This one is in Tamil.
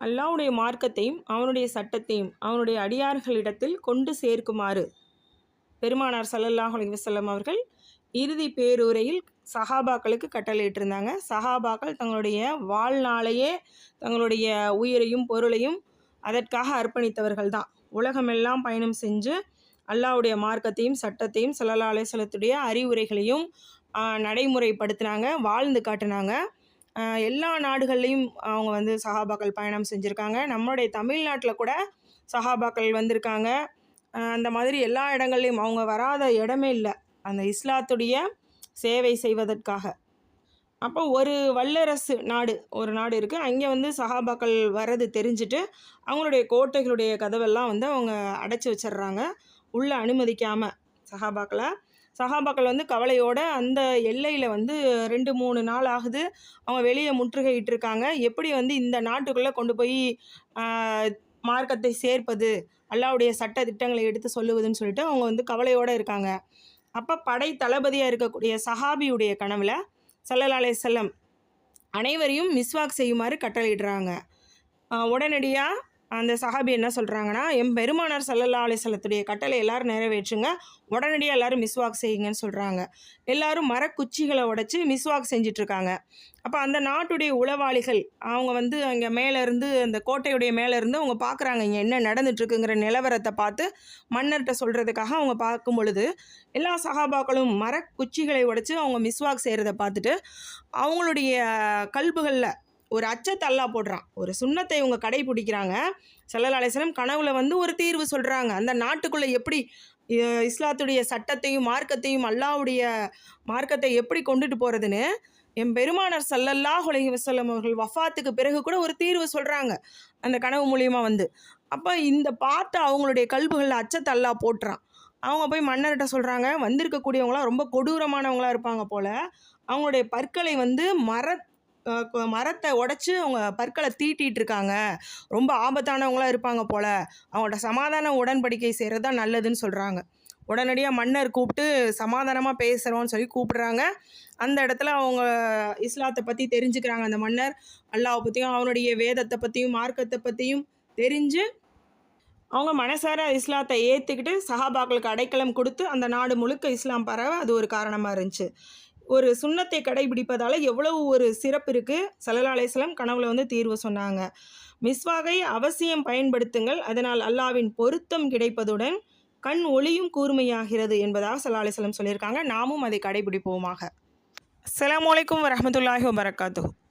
அல்லாவுடைய மார்க்கத்தையும் அவனுடைய சட்டத்தையும் அவனுடைய அடியார்களிடத்தில் கொண்டு சேர்க்குமாறு பெருமானார் சல்லல்லாஹ் அலிவசல்லம் அவர்கள் இறுதி பேருரையில் சஹாபாக்களுக்கு கட்டளையிட்டிருந்தாங்க. சஹாபாக்கள் தங்களுடைய வாழ்நாளையே தங்களுடைய உயிரையும் பொருளையும் அதற்காக அர்ப்பணித்தவர்கள் தான். உலகமெல்லாம் பயணம் செஞ்சு அல்லாவுடைய மார்க்கத்தையும் சட்டத்தையும் சல்லல்லா அலைஹி அறிவுரைகளையும் நடைமுறைப்படுத்தினாங்க வாழ்ந்து காட்டினாங்க. எல்லா நாடுகள்லையும் அவங்க வந்து சஹாபாக்கள் பயணம் செஞ்சுருக்காங்க. நம்மளுடைய தமிழ்நாட்டில் கூட சஹாபாக்கள் வந்திருக்காங்க. அந்த மாதிரி எல்லா இடங்கள்லையும் அவங்க வராத இடமே இல்லை. அந்த இஸ்லாத்துடைய சேவை செய்வதற்காக. அப்போ ஒரு வல்லரசு நாடு ஒரு நாடு இருக்குது அங்கே வந்து சஹாபாக்கள் வர்றது தெரிஞ்சுட்டு அவங்களுடைய கோட்டைகளுடைய கதவெல்லாம் வந்து அவங்க அடைச்சி வச்சிடுறாங்க. உள்ளே அனுமதிக்காமல் சஹாபாக்களை. சகாபாக்கள் வந்து கவலையோட அந்த எல்லையில் வந்து ரெண்டு மூணு நாள் ஆகுது. அவங்க வெளியே முற்றுகையிட்டிருக்காங்க. எப்படி வந்து இந்த நாட்டுக்குள்ளே கொண்டு போய் மார்க்கத்தை சேர்ப்பது அல்லாவுடைய சட்ட திட்டங்களை எடுத்து சொல்லுவதுன்னு சொல்லிட்டு அவங்க வந்து கவலையோடு இருக்காங்க. அப்போ படை தளபதியாக இருக்கக்கூடிய சஹாபியுடைய கனவில் சல்லலாலே செல்லம் அனைவரையும் மிஸ்வாக் செய்யுமாறு கட்டளையிடுறாங்க. உடனடியாக அந்த சஹாபி என்ன சொல்கிறாங்கன்னா எம் பெருமானார் சல்லல்லா அலிசல்லத்துடைய கட்டளை எல்லோரும் நிறைவேற்றுங்க. உடனடியாக எல்லாரும் மிஸ்வாக் செய்யுங்கன்னு சொல்கிறாங்க எல்லாரும் மரக்குச்சிகளை உடைச்சி மிஸ்வாக் செஞ்சிட்ருக்காங்க. அப்போ அந்த நாட்டுடைய உளவாளிகள் அவங்க வந்து அங்கே மேலேருந்து அந்த கோட்டையுடைய மேலேருந்து அவங்க பார்க்குறாங்க இங்கே என்ன நடந்துட்டுருக்குங்கிற நிலவரத்தை பார்த்து மன்னர்கிட்ட சொல்கிறதுக்காக அவங்க பார்க்கும் பொழுது எல்லா சகாபாக்களும் மரக்குச்சிகளை உடைச்சி அவங்க மிஸ்வாக் செய்கிறத பார்த்துட்டு அவங்களுடைய கல்புகளில் ஒரு அச்சத்தல்லா போடுறான். ஒரு சுண்ணத்தை இவங்க கடைபிடிக்கிறாங்க. சல்லல்லா அலிஸ்லாம் கனவுல வந்து ஒரு தீர்வு சொல்கிறாங்க அந்த நாட்டுக்குள்ளே எப்படி இஸ்லாத்துடைய சட்டத்தையும் மார்க்கத்தையும் அல்லாவுடைய மார்க்கத்தை எப்படி கொண்டுட்டு போகிறதுன்னு என் பெருமானார் சல்லல்லா அலைஹி வஸல்லம் அவர்கள் வஃபாத்துக்கு பிறகு கூட ஒரு தீர்வு சொல்கிறாங்க அந்த கனவு மூலியமா வந்து. அப்போ இந்த பார்த்து அவங்களுடைய கல்புகளில் அச்சத்தல்லா அல்லாஹ் போட்டுறான். அவங்க போய் மன்னர்கிட்ட சொல்கிறாங்க வந்திருக்கக்கூடியவங்களாம் ரொம்ப கொடூரமானவங்களா இருப்பாங்க போல். அவங்களுடைய பற்களை வந்து மர மரத்தை உடைச்சி அவங்க பற்களை தீட்டிகிட்டு இருக்காங்க ரொம்ப ஆபத்தானவங்களா இருப்பாங்க போல். அவங்கள்ட்ட சமாதான உடன்படிக்கை செய்கிறது தான் நல்லதுன்னு சொல்கிறாங்க உடனடியாக மன்னர் கூப்பிட்டு சமாதானமாக பேசுகிறோன்னு சொல்லி கூப்பிடுறாங்க. அந்த இடத்துல அவங்க இஸ்லாத்தை பற்றி தெரிஞ்சுக்கிறாங்க அந்த மன்னர். அல்லாஹ் பற்றியும் அவனுடைய வேதத்தை பற்றியும் மார்க்கத்தை பற்றியும் தெரிஞ்சு அவங்க மனசார இஸ்லாத்தை ஏற்றுக்கிட்டு சஹாபாக்களுக்கு அடைக்கலம் கொடுத்து அந்த நாடு முழுக்க இஸ்லாம் பரவ அது ஒரு காரணமாக இருந்துச்சு. ஒரு சுண்ணத்தை கடைபிடிப்பதால் எவ்வளவு ஒரு சிறப்பு இருக்குது சலலாலேசலம் அலைஹிஸ்ஸலாம் கனவுல வந்து தீர்வு சொன்னாங்க. மிஸ்வாகை அவசியம் பயன்படுத்துங்கள். அதனால் அல்லாவின் பொருத்தம் கிடைப்பதுடன் கண் ஒளியும் கூர்மையாகிறது என்பதாக சல்லா அலிஸ்லம் சொல்லியிருக்காங்க. நாமும் அதை கடைபிடிப்போமாக. அஸ்ஸலாமு அலைக்கும் வரஹ்மத்துல்லாஹி வபரகாத்துஹு.